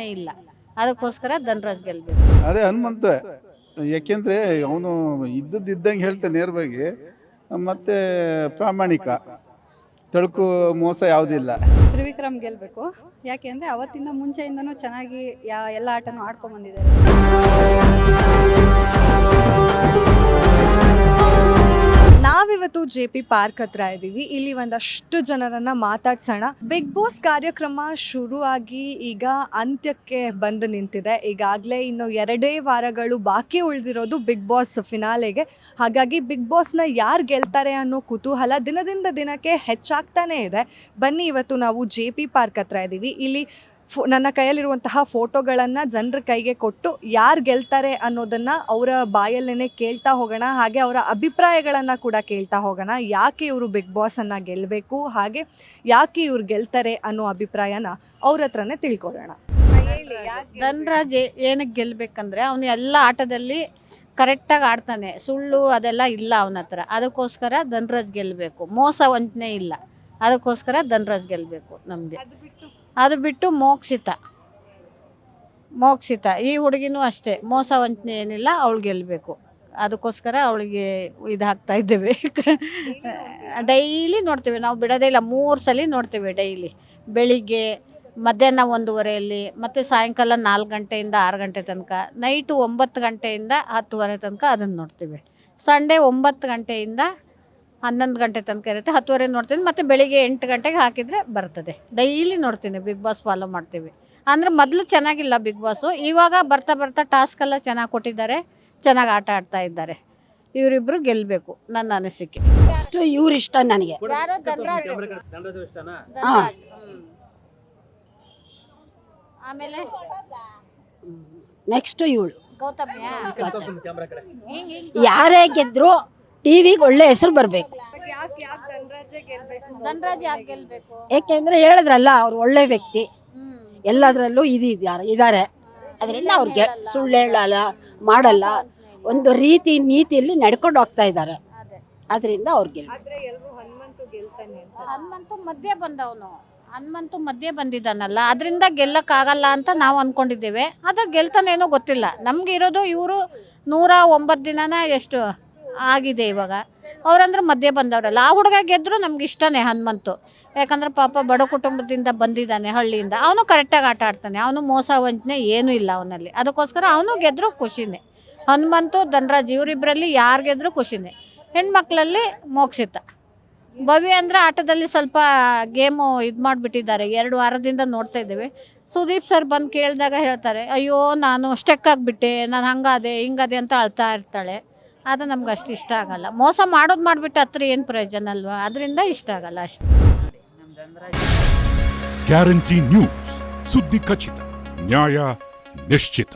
ವಂಚನೆ ಇಲ್ಲ. ಅದಕ್ಕೋಸ್ಕರ ಧನರಾಜ್ ಗೆಲ್ಬೇಕು. ಅದೇ ಹನುಮಂತ. ಯಾಕೆಂದ್ರೆ ಅವನು ಇದ್ದಂಗೆ ಹೇಳ್ತಾನೆ ನೇರವಾಗಿ ಮತ್ತೆ ಪ್ರಾಮಾಣಿಕ. ತಳುಕು ಮೋಸ ಯಾವುದಿಲ್ಲ. ತ್ರಿವಿಕ್ರಮ್ ಗೆಲ್ಬೇಕು. ಯಾಕೆಂದ್ರೆ ಅವತ್ತಿಂದ ಮುಂಚೆಯಿಂದನೂ ಚೆನ್ನಾಗಿ ಯಾ ಎಲ್ಲ ಆಟನೂ ಆಡ್ಕೊಂಡ್ ಬಂದಿದ್ದಾರೆ. ಜೆ ಪಿ ಪಾರ್ಕ್ ಹತ್ರ ಇದ್ದೀವಿ ಇಲ್ಲಿ ಒಂದಷ್ಟು ಜನರನ್ನ ಮಾತಾಡ್ಸೋಣ. ಬಿಗ್ ಬಾಸ್ ಕಾರ್ಯಕ್ರಮ ಶುರುವಾಗಿ ಈಗ ಅಂತ್ಯಕ್ಕೆ ಬಂದು ನಿಂತಿದೆ. ಈಗಾಗಲೇ ಇನ್ನು ಎರಡೇ ವಾರಗಳು ಬಾಕಿ ಉಳಿದಿರೋದು ಬಿಗ್ ಬಾಸ್ ಫಿನಾಲೆಗೆ. ಹಾಗಾಗಿ ಬಿಗ್ ಬಾಸ್ನ ಯಾರು ಗೆಲ್ತಾರೆ ಅನ್ನೋ ಕುತೂಹಲ ದಿನದಿಂದ ದಿನಕ್ಕೆ ಹೆಚ್ಚಾಗ್ತಾನೇ ಇದೆ. ಬನ್ನಿ, ಇವತ್ತು ನಾವು ಜೆ ಪಿ ಪಾರ್ಕ್ ಹತ್ರ ಇದ್ದೀವಿ ಇಲ್ಲಿ ಫೋ ನನ್ನ ಕೈಯಲ್ಲಿರುವಂತಹ ಫೋಟೋಗಳನ್ನು ಜನರ ಕೈಗೆ ಕೊಟ್ಟು ಯಾರು ಗೆಲ್ತಾರೆ ಅನ್ನೋದನ್ನು ಅವರ ಬಾಯಲ್ಲೇ ಕೇಳ್ತಾ ಹೋಗೋಣ ಹಾಗೆ ಅವರ ಅಭಿಪ್ರಾಯಗಳನ್ನು ಕೂಡ ಕೇಳ್ತಾ ಹೋಗೋಣ. ಯಾಕೆ ಇವರು ಬಿಗ್ ಬಾಸನ್ನು ಗೆಲ್ಲಬೇಕು ಹಾಗೆ ಯಾಕೆ ಇವ್ರು ಗೆಲ್ತಾರೆ ಅನ್ನೋ ಅಭಿಪ್ರಾಯನ ಅವ್ರ ಹತ್ರನೇ ತಿಳ್ಕೊಳ್ಳೋಣ. ಧನ್ರಾಜ್ ಏನಕ್ಕೆ ಗೆಲ್ಬೇಕಂದ್ರೆ ಅವನು ಎಲ್ಲ ಆಟದಲ್ಲಿ ಕರೆಕ್ಟಾಗಿ ಆಡ್ತಾನೆ. ಸುಳ್ಳು ಅದೆಲ್ಲ ಇಲ್ಲ ಅವನ ಹತ್ರ. ಅದಕ್ಕೋಸ್ಕರ ಧನ್ರಾಜ್ ಗೆಲ್ಲಬೇಕು ಮೋಸ ವಂಚನೆ ಇಲ್ಲ. ಅದಕ್ಕೋಸ್ಕರ ಧನ್ರಾಜ್ ಗೆಲ್ಲಬೇಕು ನಮಗೆ. ಅದು ಬಿಟ್ಟು ಮೋಕ್ಷಿತ. ಮೋಕ್ಷಿತ. ಈ ಹುಡುಗಿನೂ ಅಷ್ಟೇ. ಮೋಸ ವಂಚನೆ ಏನಿಲ್ಲ ಅವಳು ಗೆಲ್ಲಬೇಕು ಅದಕ್ಕೋಸ್ಕರ ಅವಳಿಗೆ ಇದು ಹಾಕ್ತಾ ಇದ್ದೇವೆ ಡೈಲಿ ನೋಡ್ತೇವೆ. ನಾವು ಬಿಡೋದೇ ಇಲ್ಲ. ಮೂರು ಸಲ ನೋಡ್ತೇವೆ ಡೈಲಿ. ಬೆಳಿಗ್ಗೆ ಮಧ್ಯಾಹ್ನ ಒಂದೂವರೆಯಲ್ಲಿ ಮತ್ತು ಸಾಯಂಕಾಲ ನಾಲ್ಕು ಗಂಟೆಯಿಂದ ಆರು ಗಂಟೆ ತನಕ ನೈಟು ಒಂಬತ್ತು ಗಂಟೆಯಿಂದ ಹತ್ತುವರೆ ತನಕ ಅದನ್ನು ನೋಡ್ತೀವಿ. ಸಂಡೇ ಒಂಬತ್ತು ಗಂಟೆಯಿಂದ ಹನ್ನೊಂದು ಗಂಟೆ ತನಕ ಇರುತ್ತೆ. ಹತ್ತುವರೆ ನೋಡ್ತೀನಿ. ಮತ್ತು ಬೆಳಿಗ್ಗೆ ಎಂಟು ಗಂಟೆಗೆ ಹಾಕಿದರೆ ಬರ್ತದೆ. ಡೈಲಿ ನೋಡ್ತೀನಿ ಬಿಗ್ ಬಾಸ್ ಫಾಲೋ ಮಾಡ್ತೀವಿ. ಅಂದರೆ ಮೊದಲು ಚೆನ್ನಾಗಿಲ್ಲ ಬಿಗ್ ಬಾಸು. ಇವಾಗ ಬರ್ತಾ ಬರ್ತಾ ಟಾಸ್ಕೆಲ್ಲ ಚೆನ್ನಾಗಿ ಕೊಟ್ಟಿದ್ದಾರೆ. ಚೆನ್ನಾಗಿ ಆಟ ಆಡ್ತಾ ಇದ್ದಾರೆ. ಇವರಿಬ್ರು ಗೆಲ್ಲಬೇಕು ನನ್ನ ಅನಿಸಿಕೆ. ಅಷ್ಟು ಇವ್ರು ಇಷ್ಟ ನನಗೆ. ಆಮೇಲೆ? ನೆಕ್ಸ್ಟ್ ಇವಳು. ಯಾರೇ ಗೆದ್ರು ಟಿವಿಗೆ ಒಳ್ಳೆ ಹೆಸರು ಬರಬೇಕು. ಧನರಾಜ್ ಯಾಕೆ ಗೆಲ್ಬೇಕು? ಏಕೆಂದ್ರೆ ಹೇಳಿದ್ರಲ್ಲ ಅವ್ರು ಒಳ್ಳೆ ವ್ಯಕ್ತಿ. ಎಲ್ಲದರಲ್ಲೂ ಇದು ಇದ್ದಾರೆ ಇದ್ದಾರೆ ಅದರಿಂದ ಅವ್ರಿಗೆ ಸುಳ್ಳು ಹೇಳಲ್ಲ ಮಾಡಲ್ಲ. ಒಂದು ರೀತಿ ನೀತಿಯಲ್ಲಿ ನಡ್ಕೊಂಡು ಹೋಗ್ತಾ ಇದ್ದಾರೆ ಅದೇ. ಅದರಿಂದ ಅವ್ರಿಗೆ ಆದ್ರೆ ಎಲ್ಲರೂ ಹನುಮಂತು ಗೆಲ್ತಾನೆ ಅಂತ. ಹನುಮಂತು ಮಧ್ಯೆ ಬಂದವನು. ಹನುಮಂತು ಮಧ್ಯೆ ಬಂದಿದ್ದಾನಲ್ಲ ಅದರಿಂದ ಗೆಲ್ಲಕ್ಕಾಗಲ್ಲ ಅಂತ ನಾವು ಅನ್ಕೊಂಡಿದ್ದೇವೆ. ಆದ್ರೆ ಗೆಲ್ತಾನೇನೋ ಗೊತ್ತಿಲ್ಲ. ನಮ್ಗೆ ಇರೋದು ಇವರು ನೂರ ಒಂಬತ್ತು ದಿನನ ಎಷ್ಟು ಆಗಿದೆ ಇವಾಗ. ಅವ್ರಂದ್ರೆ ಮಧ್ಯೆ ಬಂದವರಲ್ಲ. ಆ ಹುಡುಗ ಗೆದ್ರು ನಮ್ಗೆ ಇಷ್ಟನೇ ಹನುಮಂತು. ಯಾಕಂದ್ರೆ ಪಾಪ ಬಡ ಕುಟುಂಬದಿಂದ ಬಂದಿದ್ದಾನೆ ಹಳ್ಳಿಯಿಂದ. ಅವನು ಕರೆಕ್ಟಾಗಿ ಆಟ ಆಡ್ತಾನೆ. ಅವನು ಮೋಸ ವಂಚನೆ ಏನೂ ಇಲ್ಲ ಅವನಲ್ಲಿ. ಅದಕ್ಕೋಸ್ಕರ ಅವನು ಗೆದ್ರು ಖುಷಿನೇ. ಹನುಮಂತು, ಧನರಾಜ್ ಇವರಿಬ್ಬರಲ್ಲಿ ಯಾರು ಗೆದ್ರು ಖುಷಿನೇ. ಹೆಣ್ಮಕ್ಳಲ್ಲಿ ಮೋಕ್ಷಿತ. ಭವ್ಯ ಅಂದರೆ ಆಟದಲ್ಲಿ ಸ್ವಲ್ಪ ಗೇಮು ಇದು ಮಾಡಿಬಿಟ್ಟಿದ್ದಾರೆ. ಎರಡು ವಾರದಿಂದ ನೋಡ್ತಾ ಇದ್ದೇವೆ. ಸುದೀಪ್ ಸರ್ ಬಂದು ಕೇಳಿದಾಗ ಹೇಳ್ತಾರೆ, ಅಯ್ಯೋ, ನಾನು ಸ್ಟೆಕ್ ಆಗಿಬಿಟ್ಟೆ. ನಾನು ಹಂಗಾದೆ, ಹಿಂಗಾದೆ ಅಂತ ಅಳ್ತಾ ಇರ್ತಾಳೆ. ಅದು ನಮ್ಗೆ ಅಷ್ಟು ಇಷ್ಟ ಆಗಲ್ಲ. ಮೋಸ ಮಾಡೋದು ಮಾಡಿಬಿಟ್ಟು ಹತ್ರ ಏನು ಪ್ರಯೋಜನ ಅಲ್ವಾ? ಅದರಿಂದ ಇಷ್ಟ ಆಗಲ್ಲ ಅಷ್ಟೇ. Guarantee news. ಸುದ್ದಿ ಖಚಿತ, ನ್ಯಾಯ ನಿಶ್ಚಿತ.